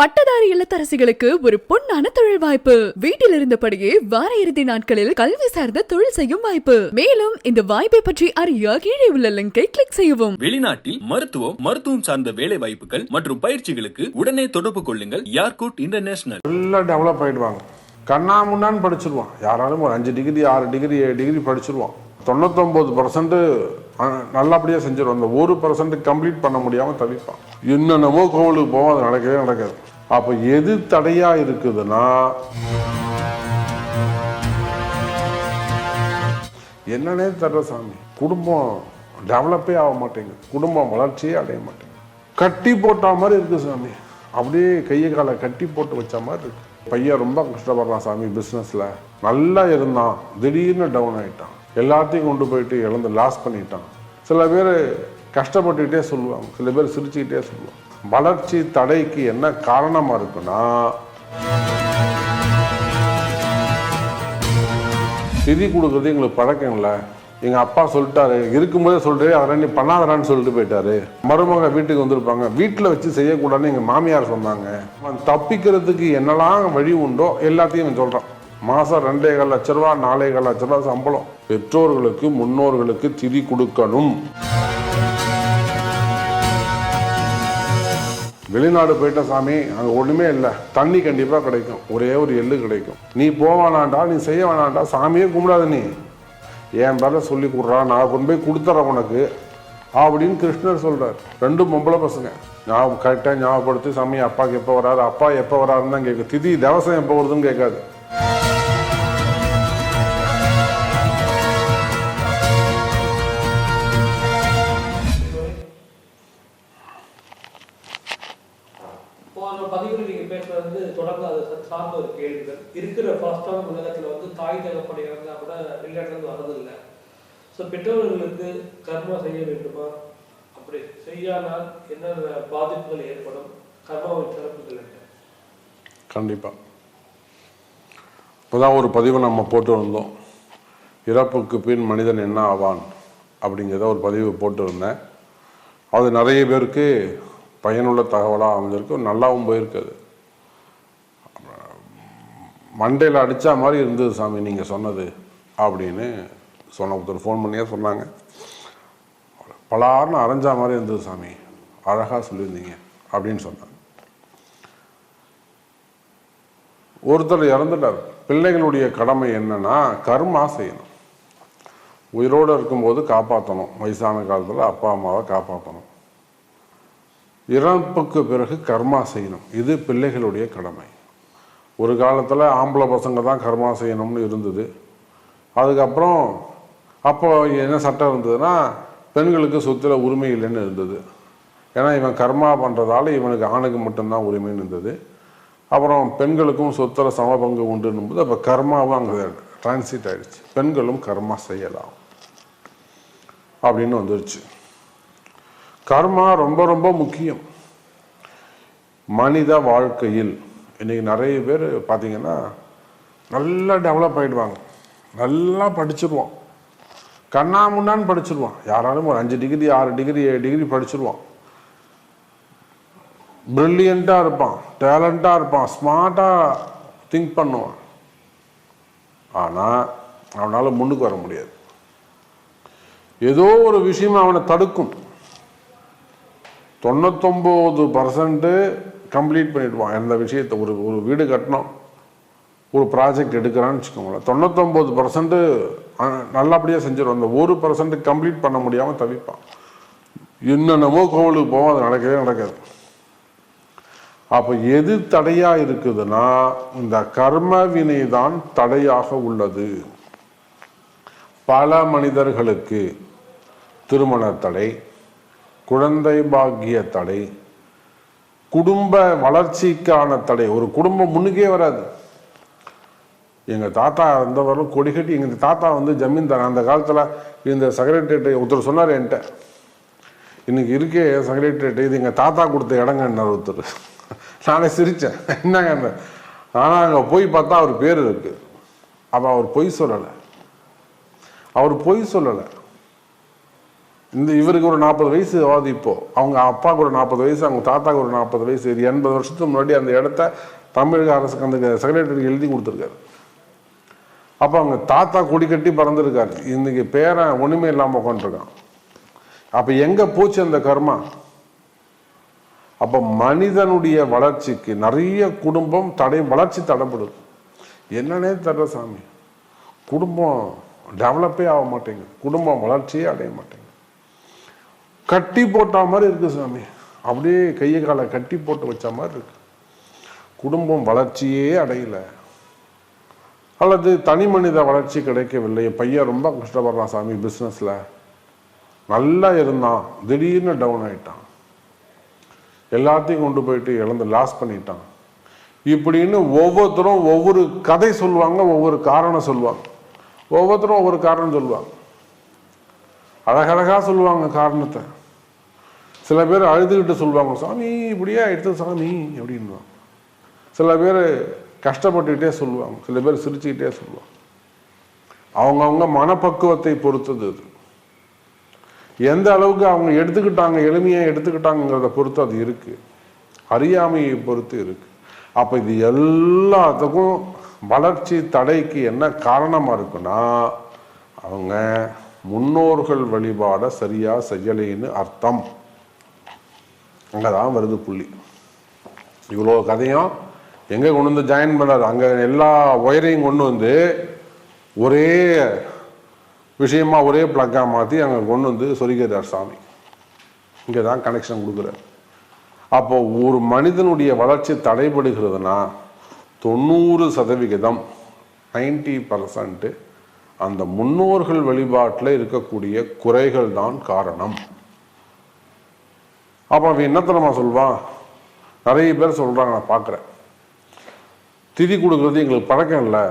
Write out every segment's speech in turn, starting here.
பட்டதாரி இல்லத்தரசிகளுக்கு ஒரு பொன்னான தொழில் வாய்ப்பு. வீட்டில் இருந்தபடியே வார இறுதி நாட்களில் கல்வி சார்ந்த தொழில் செய்யும் வாய்ப்பு. மேலும் இந்த வாய்ப்பை பற்றி அறிய கீழே உள்ள லிங்கை கிளிக் செய்யவும். வெளிநாட்டில் மருத்துவம் மருத்துவம் சார்ந்த வேலை வாய்ப்புகள் மற்றும் பயிற்சிகளுக்கு உடனே தொடர்பு கொள்ளுங்கள் யார்கூட் இன்டர்நேஷனல் நல்லா டெவலப் ஆகிடுவாங்க கண்ணா முன்னான்னு படிச்சிருவான். யாராலும் ஒரு அஞ்சு டிகிரி ஆறு டிகிரி ஏழு டிகிரி படிச்சிருவான். தொண்ணூத்தொம்பது பர்சன்ட் நல்லபடியாக செஞ்சிடும் அந்த ஒரு பர்சன்ட் கம்ப்ளீட் பண்ண முடியாமல் தவிப்பான். என்னென்னமோ கோவிலுக்கு போவோம் அது நடக்கவே நடக்காது. அப்போ எது தடையாக இருக்குதுன்னா என்னன்னே தர்ற சாமி. குடும்பம் டெவலப்பே ஆக மாட்டேங்குது. குடும்பம் வளர்ச்சியே அடைய மாட்டேங்குது. கட்டி போட்ட மாதிரி இருக்கு சாமி. அப்படியே கையை காலை கட்டி போட்டு வச்ச மாதிரி இருக்கு. பையன் ரொம்ப கஷ்டப்படுறான் சாமி பிஸ்னஸில் நல்லா இருந்தான். திடீர்னு டவுன் ஆயிட்டான். எல்லாத்தையும் கொண்டு போயிட்டு இழந்து லாஸ் பண்ணிட்டான். சில பேர் கஷ்டப்பட்டுக்கிட்டே சொல்லுவாங்க. சில பேர் சிரிச்சுக்கிட்டே சொல்லுவாங்க. வளர்ச்சி தடைக்கு என்ன காரணமாக இருக்குன்னா திதி கொடுக்குறது எங்களுக்கு பழக்கம் இல்லை. எங்கள் அப்பா சொல்லிட்டாரு. இருக்கும்போதே சொல்லிட்டு அதெல்லாம் நீ பண்ணாதடான்னு சொல்லிட்டு போயிட்டாரு. மருமக வீட்டுக்கு வந்திருப்பாங்க. வீட்டில் வச்சு செய்யக்கூடாதுன்னு எங்கள் மாமியார் சொன்னாங்க. அவன் தப்பிக்கிறதுக்கு என்னெல்லாம் வழி உண்டோ எல்லாத்தையும் சொல்கிறான் மாதம் ரெண்டே கால் லட்ச ரூபா நாலே கால் லட்ச ரூபா சம்பளம். பெற்றோர்களுக்கு முன்னோர்களுக்கு திதி கொடுக்கணும். வெளிநாடு போயிட்ட சாமி அங்கே ஒன்றுமே இல்லை. தண்ணி கண்டிப்பாக கிடைக்கும். ஒரே ஒரு எள்ளு கிடைக்கும். நீ போவானாண்டா நீ செய்ய வேணாண்டா சாமியே கும்பிடாத நீ. என் பேரில் சொல்லி கொடுறா நான் கொண்டு போய் கொடுத்துட்றேன் உனக்கு அப்படின்னு கிருஷ்ணர் சொல்கிறார் ரெண்டும் பொம்பளை பசங்க. ஞாபகம் கரெக்டாக ஞாபகப்படுத்தி சாமி அப்பாவுக்கு எப்போ வராது அப்பா எப்போ வராருன்னு தான் கேட்கும் திதி தேவசம் எப்போ வருதுன்னு கேட்காது. போன பதிவில் நீங்க பேசுறது வந்து தொடர்ந்து அது சார்ந்த ஒரு கேள்விகள். இருக்கிற ஃபாஸ்டான உலகத்துல வந்து தாய் தகப்படை இறந்தா கூட வெளிநாட்டுல வரதில்லை ஸோ பெற்றோர்களுக்கு கர்மா செய்ய வேண்டுமா? அப்படி செய்யானால் என்னென்ன பாதிப்புகள் ஏற்படும்? கர்மாவின் சிறப்புகள் என்ன? கண்டிப்பாக இப்போதான் ஒரு பதிவை நம்ம போட்டு வந்தோம். இறப்புக்கு பின் மனிதன் என்ன ஆவான்? அப்படிங்கிறத ஒரு பதிவு போட்டு இருந்தேன் அது நிறைய பேருக்கு பயனுள்ள தகவலாக அமைஞ்சிருக்கு. நல்லாவும் போயிருக்குது. மண்டையில் அடித்தா மாதிரி இருந்தது சாமி நீங்கள் சொன்னது அப்படின்னு சொன்ன ஒருத்தர் ஃபோன் பண்ணியே சொன்னாங்க. பலார்னு அரைஞ்சா மாதிரி இருந்தது சாமி. அழகாக சொல்லியிருந்தீங்க அப்படின்னு சொன்னாங்க. ஒருத்தர் இறந்துட்டார். பிள்ளைகளுடைய கடமை என்னன்னா கர்மா செய்யணும். உயிரோடு இருக்கும்போது காப்பாற்றணும் வயசான காலத்தில் அப்பா அம்மாவை காப்பாற்றணும் இறப்புக்கு பிறகு கர்மா செய்யணும். இது பிள்ளைகளுடைய கடமை. ஒரு காலத்தில் ஆம்பளை பசங்க தான் கர்மா செய்யணும்னு இருந்தது. அதுக்கப்புறம் அப்போ என்ன சட்டம் இருந்ததுன்னா பெண்களுக்கு சொத்துல உரிமை இல்லைன்னு இருந்தது. ஏன்னா இவன் கர்மா பண்ணுறதால இவனுக்கு ஆணுக்கு மட்டும்தான் உரிமைன்னு இருந்தது. அப்புறம் பெண்களுக்கும் சொத்துல சம பங்கு உண்டுன்னும் போது அப்போ கர்மாவும் அங்கே டிரான்சிட் ஆயிடுச்சு. பெண்களும் கர்மா செய்யலாம். அப்படின்னு வந்துருச்சு. கர்மா ரொம்ப ரொம்ப முக்கியம். மனித வாழ்க்கையில் இன்னைக்கு நிறைய பேர் பார்த்தீங்கன்னா நல்லா டெவலப் ஆயிடுவாங்க. நல்லா படிச்சிருவான். கண்ணா முன்னான்னு படிச்சிருவான். யாராலும் ஒரு அஞ்சு டிகிரி ஆறு டிகிரி ஏழு டிகிரி படிச்சிருவான். ப்ரில்லியண்ட்டாக இருப்பான். டேலண்ட்டாக இருப்பான். ஸ்மார்ட்டாக திங்க் பண்ணுவான். ஆனால் அவனால் முன்னுக்கு வர முடியாது. ஏதோ ஒரு விஷயம் அவனை தடுக்கும். தொண்ணூத்தொம்பது பர்சன்ட்டு கம்ப்ளீட் பண்ணிடுவான். எந்த விஷயத்தை ஒரு ஒரு வீடு கட்டணும். ஒரு ப்ராஜெக்ட் எடுக்கிறான்னு வச்சுக்கோங்களேன். தொண்ணூத்தொம்பது பர்சன்ட்டு நல்லபடியாக செஞ்சிடும் அந்த ஒரு பர்சன்ட் கம்ப்ளீட் பண்ண முடியாமல் தவிப்பான். என்னென்னமோ கோவிலுக்கு போவோம். அது நடக்கவே நடக்காது. அப்போ எது தடையாக இருக்குதுன்னா இந்த கர்ம வினை தான் தடையாக உள்ளது. பல மனிதர்களுக்கு திருமண தடை. குழந்தை பாக்கிய தடை குடும்ப வளர்ச்சிக்கான தடை. ஒரு குடும்பம் முன்னுக்கே வராது. எங்க தாத்தா இருந்தவரும் கொடி கட்டி எங்க தாத்தா வந்து ஜமீன்தார் அந்த காலத்துல இந்த செக்ரட்டரியேட்டை ஒருத்தர் சொன்னார் என்கிட்ட. இன்னைக்கு இருக்கே செக்ரட்டரியேட் இது எங்க தாத்தா கொடுத்த இடங்கன்னார் ஒருத்தர். நானே சிரிச்சேன். என்னங்க ஆனா அங்க போய் பார்த்தா அவர் பேர் இருக்கு. அப்ப அவர் பொய் சொல்லலை. அவர் பொய் சொல்லலை. இந்த இவருக்கு ஒரு நாற்பது வயசு ஆகுது இப்போ. அவங்க அப்பாவுக்கு ஒரு நாற்பது வயசு அவங்க தாத்தாவுக்கு ஒரு நாற்பது வயசு இது எண்பது வருஷத்துக்கு முன்னாடி அந்த இடத்த தமிழக அரசுக்கு அந்த செக்ரட்டரிக்கு எழுதி கொடுத்துருக்காரு. அப்போ அவங்க தாத்தா கொடி கட்டி பறந்துருக்காரு. இன்னைக்கு பேரன் ஒன்றுமே இல்லாமல் உட்காந்துருக்கான் அப்போ எங்கே போச்சு அந்த கர்மா? அப்போ மனிதனுடைய வளர்ச்சிக்கு நிறைய குடும்பம் தடை வளர்ச்சி தடைப்படுது என்னன்னே தர சாமி. குடும்பம் டெவலப்பே ஆக மாட்டேங்குது. குடும்பம் வளர்ச்சியே அடைய மாட்டேங்குது. கட்டி போட்ட மாதிரி இருக்கு சாமி. அப்படியே கையை காலை கட்டி போட்டு வச்ச மாதிரி இருக்கு. குடும்பம் வளர்ச்சியே அடையல. அல்லது தனி மனித வளர்ச்சி கிடைக்கவில்லை. என் பையன் ரொம்ப கஷ்டப்படுறான் சாமி பிஸ்னஸில் நல்லா இருந்தான். திடீர்னு டவுன் ஆயிட்டான். எல்லாத்தையும் கொண்டு போயிட்டு இழந்து லாஸ் பண்ணிட்டான். இப்படின்னு ஒவ்வொருத்தரும் ஒவ்வொரு கதை சொல்லுவாங்க ஒவ்வொரு காரணம் சொல்லுவாங்க. ஒவ்வொருத்தரும் ஒவ்வொரு காரணம் சொல்லுவாங்க. அழகழகா சொல்லுவாங்க காரணத்தை. சில பேர் அழுதுகிட்டு சொல்லுவாங்க சாமி இப்படியே எடுத்து சாமி? அப்படின்வாங்க சில பேர் கஷ்டப்பட்டுக்கிட்டே சொல்லுவாங்க சில பேர் சிரிச்சுக்கிட்டே சொல்லுவாங்க. அவங்கவுங்க மனப்பக்குவத்தை பொறுத்தது அது. எந்த அளவுக்கு அவங்க எடுத்துக்கிட்டாங்க எளிமையாக எடுத்துக்கிட்டாங்கிறத பொறுத்து அது இருக்குது அறியாமையை பொறுத்து இருக்குது அப்போ இது எல்லாத்துக்கும் வளர்ச்சி தடைக்கு என்ன காரணமாக இருக்குன்னா அவங்க முன்னோர்கள் வழிபாட சரியாக செய்யலைன்னு அர்த்தம். அங்கே தான் வருது புள்ளி. இவ்வளோ கதையும் எங்கே கொண்டு வந்து ஜாயின் பண்ணாரு? அங்கே எல்லா ஒயரையும் கொண்டு வந்து ஒரே விஷயமா ஒரே ப்ளக்காக மாற்றி அங்கே கொண்டு வந்து சொருகிறார் சாமி. இங்கே தான் கனெக்ஷன் கொடுக்குறார். அப்போ ஒரு மனிதனுடைய வளர்ச்சி தடைபடுகிறதுனா தொண்ணூறு சதவிகிதம் நைன்டி பர்சன்ட்டு அந்த முன்னோர்கள் வழிபாட்டில் இருக்கக்கூடிய குறைகள் தான் காரணம். அப்போ அவன் என்ன சொல்வான் நிறைய பேர் சொல்கிறாங்க நான் பார்க்குறேன். திதி கொடுக்குறது எங்களுக்கு பழக்கம் இல்லை.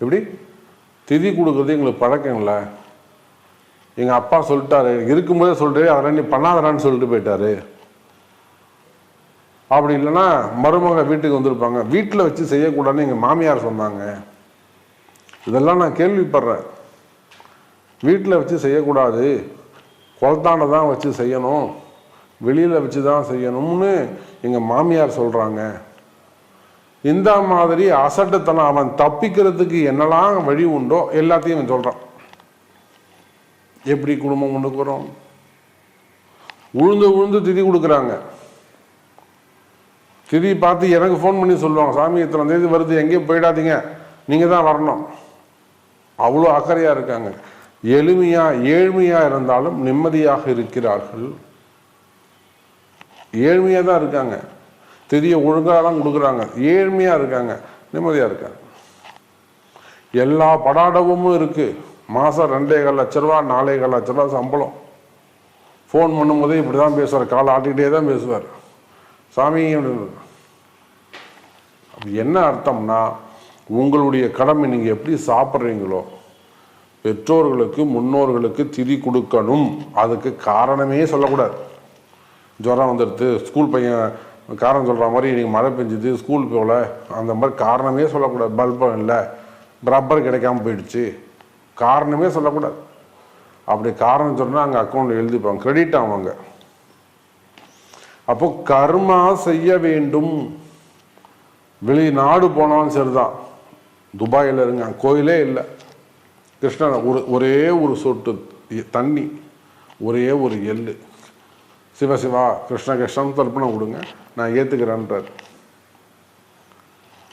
எப்படி? திதி கொடுக்குறது எங்களுக்கு பழக்கம் இல்லை. எங்கள் அப்பா சொல்லிட்டாரு இருக்கும்போதே சொல்லிட்டு அதெல்லாம் நீ பண்ணாதடான்னு சொல்லிட்டு போயிட்டாரு. அப்படி இல்லைன்னா மருமக வீட்டுக்கு வந்திருப்பாங்க. வீட்டில் வச்சு செய்யக்கூடாதுன்னு எங்கள் மாமியார் சொன்னாங்க. இதெல்லாம் நான் கேள்விப்படுறேன். வீட்டில் வச்சு செய்யக்கூடாது. குளத்தாண்ட தான் வச்சு செய்யணும். வெளியில் வச்சு தான் செய்யணும்னு எங்கள் மாமியார் சொல்கிறாங்க இந்த மாதிரி அசட்டுத்தனம் அவன் தப்பிக்கிறதுக்கு என்னெல்லாம் வழி உண்டோ எல்லாத்தையும் அவன் சொல்கிறான் எப்படி குடும்பம் கொண்டு வரும் உழுந்து உழுந்து திதி கொடுக்குறாங்க. திதி பார்த்து எனக்கு ஃபோன் பண்ணி சொல்லுவாங்க. சாமி இத்தனை தேதி வருது எங்கேயும் போயிடாதீங்க. நீங்கள் தான் வரணும். அவ்வளோ அக்கறையாக இருக்காங்க. எளிமையாக ஏழ்மையாக இருந்தாலும் நிம்மதியாக இருக்கிறார்கள். ஏழ்மையாக தான் இருக்காங்க. தெரிய ஒழுங்காக தான் கொடுக்குறாங்க. ஏழ்மையாக இருக்காங்க. நிம்மதியாக இருக்காங்க. எல்லா படாடவமும் இருக்குது மாதம் ரெண்டே கால் லட்ச ரூபா நாலே கால் லட்ச ரூபா சம்பளம். ஃபோன் பண்ணும்போதே இப்படி தான் பேசுவார். காலை ஆட்டிக்கிட்டே தான் பேசுவார். சாமி அப்படின்னு. என்ன அர்த்தம்னா உங்களுடைய கடமை நீங்கள் எப்படி சாப்பிட்றீங்களோ பெற்றோர்களுக்கு முன்னோர்களுக்கு திதி கொடுக்கணும். அதுக்கு காரணமே சொல்லக்கூடாது. ஜுரம் வந்துடுது ஸ்கூல் பையன் காரணம் சொல்கிற மாதிரி நீங்கள் மழை பெஞ்சுது ஸ்கூல் போகல அந்த மாதிரி காரணமே சொல்லக்கூடாது பல்பம் இல்லை. ரப்பர் கிடைக்காம போயிடுச்சு. காரணமே சொல்லக்கூடாது. அப்படி காரணம் சொன்னால் அங்கே அக்கௌண்ட்டில் எழுதிப்பாங்க கிரெடிட் ஆவாங்க. அப்போ கர்மா செய்ய வேண்டும். வெளிநாடு போனாலும் சரிதான். துபாயில் இருங்க கோயிலே இல்லை. கிருஷ்ணன் ஒரு ஒரே ஒரு சொட்டு தண்ணி ஒரே ஒரு எள்ளு. சிவ சிவா கிருஷ்ண கிருஷ்ணன் தர்ப்பணம் கொடுங்க. நான் ஏற்றுக்கிறேன்றார்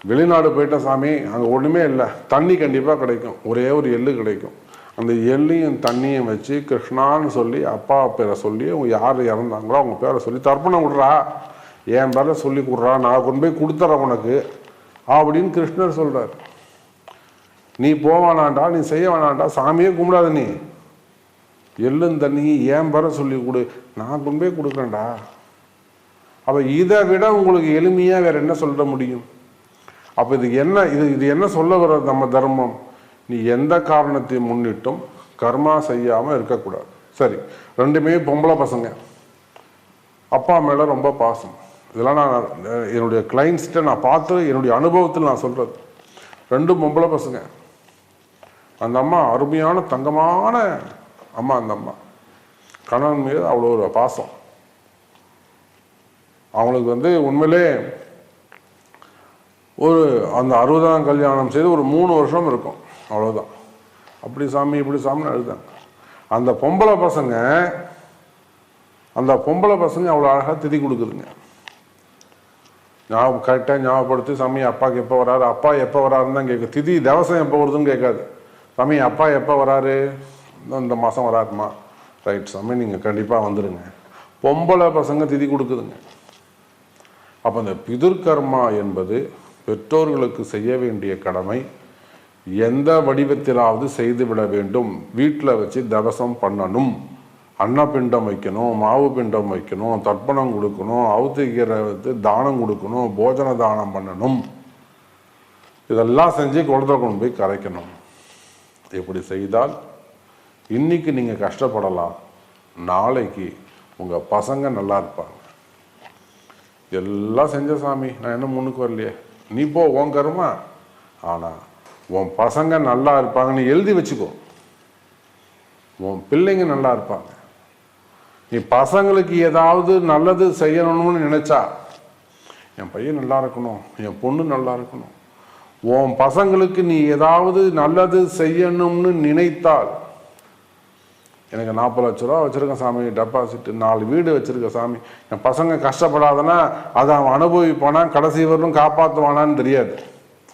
வெளிநாடு போயிட்ட சாமி அங்கே ஒன்றுமே இல்லை. தண்ணி கண்டிப்பாக கிடைக்கும். ஒரே ஒரு எள்ளு கிடைக்கும். அந்த எள்ளையும் தண்ணியும் வச்சு கிருஷ்ணான்னு சொல்லி அப்பா பேரை சொல்லி அவங்க யார் இறந்தாங்களோ அவங்க பேரை சொல்லி தர்ப்பணம் விடுறா என் பேரை சொல்லி கொடுறா. நான் கொண்டு போய் கொடுத்துட்றேன் உனக்கு. அப்படின்னு கிருஷ்ணர் சொல்கிறார் நீ போவானாண்டா நீ செய்ய வேணாண்டா சாமியே கும்பிடாத நீ. எள்ளும் தண்ணியும் ஏன் பெற சொல்லி கொடு? நான் கொண்டு போய் கொடுக்குறேன்டா. அப்போ இதை விட உங்களுக்கு எளிமையாக வேற என்ன சொல்ல முடியும்? அப்போ இதுக்கு என்ன இது இது என்ன சொல்ல வர நம்ம தர்மம்? நீ எந்த காரணத்தை முன்னிட்டும் கர்மா செய்யாமல் இருக்கக்கூடாது. சரி ரெண்டுமே பொம்பளை பசங்க. அப்பா மேலே ரொம்ப பாசம். இதெல்லாம் நான் என்னுடைய கிளைண்ட்ஸ்கிட்ட நான் பார்த்து என்னுடைய அனுபவத்தில் நான் சொல்கிறது ரெண்டும் பொம்பளை பசங்க. அந்த அம்மா அருமையான தங்கமான அம்மா அந்த அம்மா. கணவன் மீது அவ்வளோ ஒரு பாசம். அவங்களுக்கு வந்து உண்மையிலே ஒரு அந்த அறுபதாம் கல்யாணம் செய்து ஒரு மூணு வருஷம் இருக்கும். அவ்வளோதான் அப்படி சாமி இப்படி சாமின்னு அழுதாங்க. அந்த பொம்பளை பசங்க அந்த பொம்பளை பசங்க அவ்வளோ அழகாக திதி கொடுக்குதுங்க. ஞாபகம் கரெக்டாக ஞாபகப்படுத்தி சாமி அப்பாவுக்கு எப்போ வராரு? அப்பா எப்போ வராருன்னு தான் கேட்கும் திதி தேவசம் எப்போ வருதுன்னு கேட்காது. சாமி அப்பா எப்போ வராரு? இந்த- மாதம் வராதுமா? ரைட் சாமி நீங்கள் கண்டிப்பாக வந்துடுங்க பொம்பளை பசங்க திதி கொடுக்குதுங்க. அப்போ இந்த பிதுர்கர்மா என்பது பெற்றோர்களுக்கு செய்ய வேண்டிய கடமை. எந்த வடிவத்திலாவது செய்துவிட வேண்டும். வீட்டில் வச்சு தவசம் பண்ணணும். அன்னப்பிண்டம் வைக்கணும் மாவு பிண்டம் வைக்கணும் தர்ப்பணம் கொடுக்கணும் அவுத்திக்கீரை வந்து தானம் கொடுக்கணும் போஜன தானம் பண்ணணும். இதெல்லாம் செஞ்சு குளத்துல கொண்டு போய் கரைக்கணும். இப்படி செய்தால் இன்னைக்கு நீங்கள் கஷ்டப்படலாம். நாளைக்கு உங்கள் பசங்க நல்லா இருப்பாங்க. எல்லாம் செஞ்ச சாமி நான் என்ன முன்னுக்கு வரலையே. நீ போ உன் கருமா. ஆனால் உன் பசங்க நல்லா இருப்பாங்கன்னு எழுதி வச்சுக்கோ. உன் பிள்ளைங்க நல்லா இருப்பாங்க. நீ பசங்களுக்கு ஏதாவது நல்லது செய்யணும்னு நினைச்சா என் பையன் நல்லா இருக்கணும் என் பொண்ணு நல்லா இருக்கணும். உன் பசங்களுக்கு நீ ஏதாவது நல்லது செய்யணும்னு நினைத்தால் எனக்கு நாற்பது லட்ச ரூபா வச்சிருக்கேன் சாமி டெபாசிட் நாலு வீடு வச்சுருக்க சாமி. என் பசங்க கஷ்டப்படாதனா அதை அவன் அனுபவிப்பானா கடைசி வரலும் காப்பாற்றுவானான்னு தெரியாது.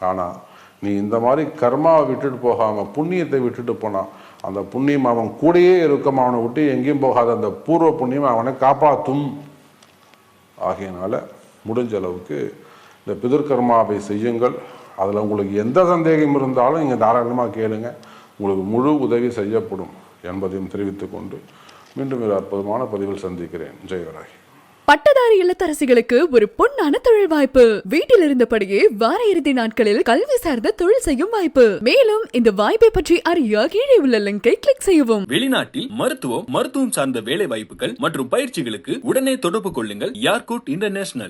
ஆனால் நீ இந்த மாதிரி கர்மாவை விட்டுட்டு போகாமல் புண்ணியத்தை விட்டுட்டு போனான் அந்த புண்ணியம் அவன் கூடயே இருக்கும் அவனை விட்டு எங்கேயும் போகாத அந்த பூர்வ புண்ணியம் அவனை காப்பாற்றும் ஆகையினால முடிஞ்ச அளவுக்கு இந்த பிதர்கர்மாவை செய்யுங்கள். அதில் உங்களுக்கு எந்த சந்தேகம் இருந்தாலும் நீங்கள் தாராளமாக கேளுங்கள் உங்களுக்கு முழு உதவி செய்யப்படும் என்பதையும் தெரிவித்துக் கொண்டு மீண்டும் ஒரு அற்புதமான பதிவில் சந்திக்கிறேன். ஜெயவராகி பட்டதாரி இல்லத்தரசிகளுக்கு ஒரு பொன்னான தொழில் வாய்ப்பு. வீட்டில் இருந்தபடியே வார இறுதி நாட்களில் கல்வி சார்ந்த தொழில் செய்யும் வாய்ப்பு. மேலும் இந்த வாய்ப்பை பற்றி அறிய கீழே உள்ள லிங்கை கிளிக் செய்யவும். வெளிநாட்டில் மருத்துவம் மருத்துவம் சார்ந்த வேலை வாய்ப்புகள் மற்றும் பயிற்சிகளுக்கு உடனே தொடர்பு கொள்ளுங்கள் யார்கூட் இன்டர்நேஷனல்.